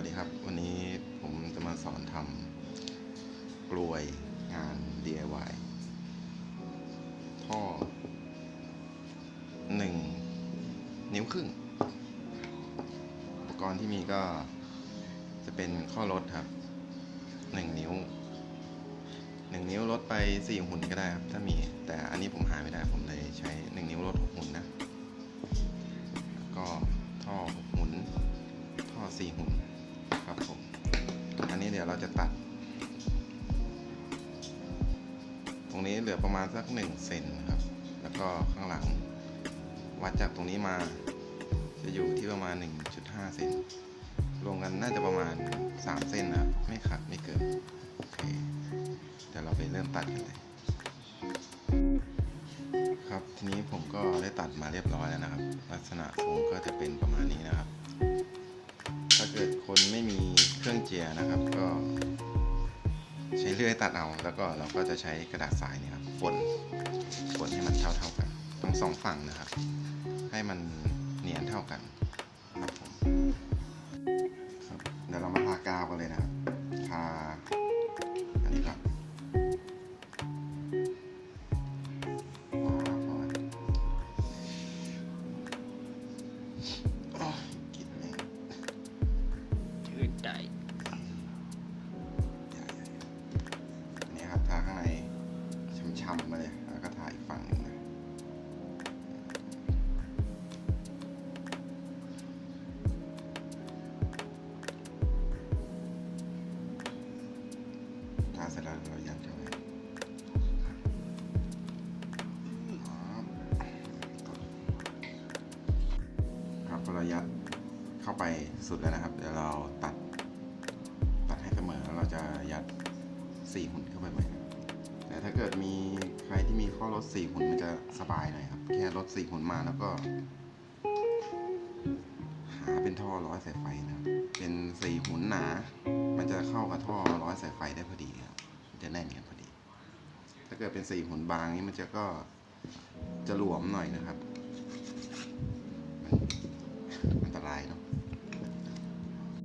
วัสดีครับ วันนี้ผมจะมาสอนทำกลวยงาน DIY ท่อหนึ่งนิ้วครึ่ง อุปกรณ์ที่มีก็จะเป็นข้อลดครับหนึ่งนิ้วหนึ่งนิ้วลดไปสี่หุ่นก็ได้ครับ ถ้ามี แต่อันนี้ผมหาไม่ได้ ผมเลยใช้หนึ่งนิ้วลดหกหุ่นนะ ก็ท่อหกหุ่นท่อสี่ ครับผมอันนี้เดี๋ยวเราจะตัด ตรงนี้เหลือประมาณสักหนึ่งเซนครับ แล้วก็ข้างหลัง วัดจากตรงนี้มาจะอยู่ที่ประมาณ 1.5 เซนรวมกันน่าจะประมาณ 3เซนนะไม่ขาดไม่เกินโอเคเดี๋ยวเราไปเริ่มตัดกันเลย ครับทีนี้ผมก็ได้ตัดมาเรียบร้อยแล้วนะครับ ลักษณะทรงก็จะเป็นประมาณ ยนะครับก็ ใช้เลื่อยตัดเอา แล้วก็เราก็จะใช้กระดาษทรายเนี่ยครับฝนฝนให้มันเท่าๆกันทั้งสองฝั่งนะครับ ให้มันเนียนเท่ากันครับผมครับเดี๋ยวเรามาทากาวกันเลยนะครับทาอันนี้ก่อนว้าวโอ้ยกลินแม่งชื่นใจ ช่ำมาเลย แล้วก็ทาอีกฝั่งหนึ่งนะทาเสร็จแล้วเรายัดเข้าไปครับครับเรายัดเข้าไปสุดแล้วนะครับ เดี๋ยวเราตัด ตัดให้เสมอแล้วเราจะยัดสี่หุ่นเข้าไปใหม่ ถ้าเกิดมีใครที่มีข้อลดสี่หุ่นมันจะสบายหน่อยครับ แค่ลดสี่หุ่นมาแล้วก็ หาเป็นท่อร้อยสายไฟนะครับ เป็นสี่หุ่นหนา มันจะเข้ากับท่อร้อยสายไฟได้พอดีครับ จะแน่นกันพอดี ถ้าเกิดเป็นสี่หุ่นบางนี้มันจะก็จะหลวมหน่อยนะครับอันตรายเนาะ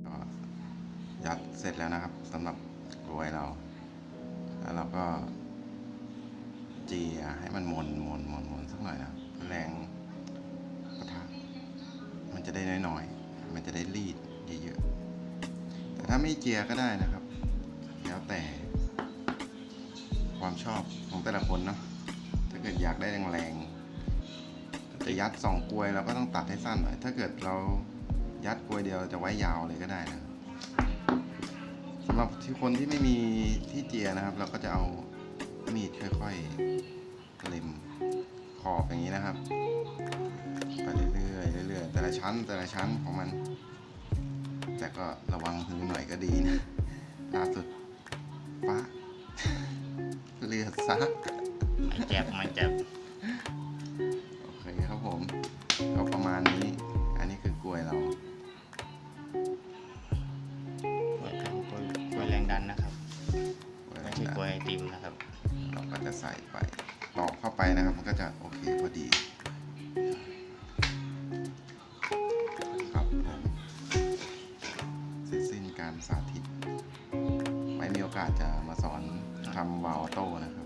ก็ยัดเสร็จแล้วนะครับสำหรับกลวยเราแล้วเราก็ เจียให้มันมนมนมนมนสักหน่อยนะแรงปะทะมันจะได้น้อยๆมันจะได้รีดเยอะๆแต่ถ้าไม่เจียก็ได้นะครับ แล้วแต่ ความชอบของแต่ละคนเนาะถ้าเกิดอยากได้แรงๆจะยัดสองกลวยเราก็ต้องตัดให้สั้นหน่อยถ้าเกิดเรายัดกลวยเดียวจะไว้ยาวเลยก็ได้นะสำหรับที่คนที่ไม่มีที่เจียนะครับ เราก็จะเอา มีดค่อยๆเล็มขอบอย่างนี้นะครับ ไปเรื่อยๆเรื่อยๆแต่ละชั้นแต่ละชั้นของมัน แต่ก็ระวังมือหน่อยก็ดีนะล่าสุดปะเลือดซักไม่เจ็บไม่เจ็บโอเคครับผมก็ประมาณนี้ อันนี้คือกล้วยเรากล้วยทำกล้วยกล้วยแรงดันนะครับกล้วยไม่ใช่กล้วยไอติมนะครับเรา ก็จะใส่ไปตอกเข้าไปนะครับ มันก็จะโอเคพอดีครับผมเสร็จสิ้นการสาธิต ไม่มีโอกาสจะมาสอนทำวาล์วออโต้นะครับ